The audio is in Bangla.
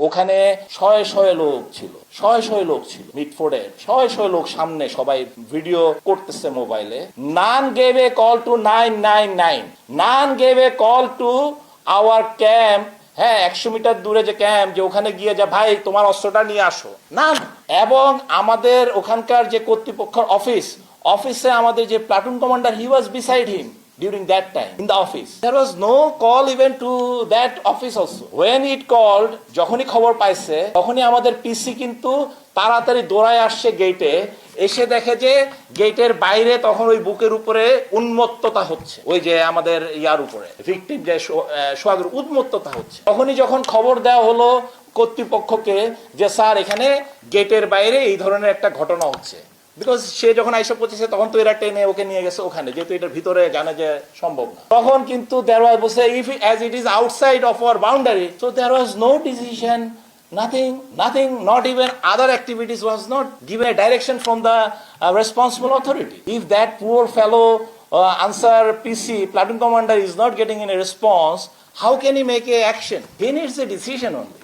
ওখানে শয়ে শয়ে লোক ছিল, শয়ে শয়ে লোক ছিল মিটফোর্ডের শয়ে শয়ে লোক সামনে সবাই ভিডিও করতেছে মোবাইলে none gave a call to nine nine nine none gave a call to our camp হ্যাঁ একশো মিটার দূরে যে ক্যাম্প যে ওখানে গিয়ে যা, ভাই, তোমার অস্ত্রটা নিয়ে আসো। না এবং আমাদের ওখানকার যে কর্তৃপক্ষের অফিস অফিসে আমাদের যে platoon commander he was beside him during that time in the office. There was no call even to that office also. When it called, যখনই খবর পাইছে, তখনই আমাদের পিসি কিন্তু তাড়াতাড়ি দৌড়ায় আসছে গেটে এসে দেখে যে গেটের বাইরে তখন ওই বুকের উপরে উন্মত্ততা হচ্ছে। ওই যে আমাদের ইয়ার উপরে ভিকটিম যে সোহাগের উন্মত্ততা হচ্ছে। তখনই যখন খবর দেওয়া হলো কর্তৃপক্ষকে যে, স্যার, এখানে গেটের বাইরে এই ধরনের একটা ঘটনা হচ্ছে। বিকজ সে যখন আইসা পৌঁছেছে তখন তো এরা টেনে ওকে নিয়ে গেছে ওখানে যেহেতু এটার ভিতরে জানে যে সম্ভব না তখন কিন্তু দেয়ার ওয়াজ বসে if as it is outside of our boundary so there was no decision nothing not even other activities was not given a direction from the uh, responsible authority if that poor fellow uh, answer pc platoon commander is not getting any response how can he make a action he needs a decision only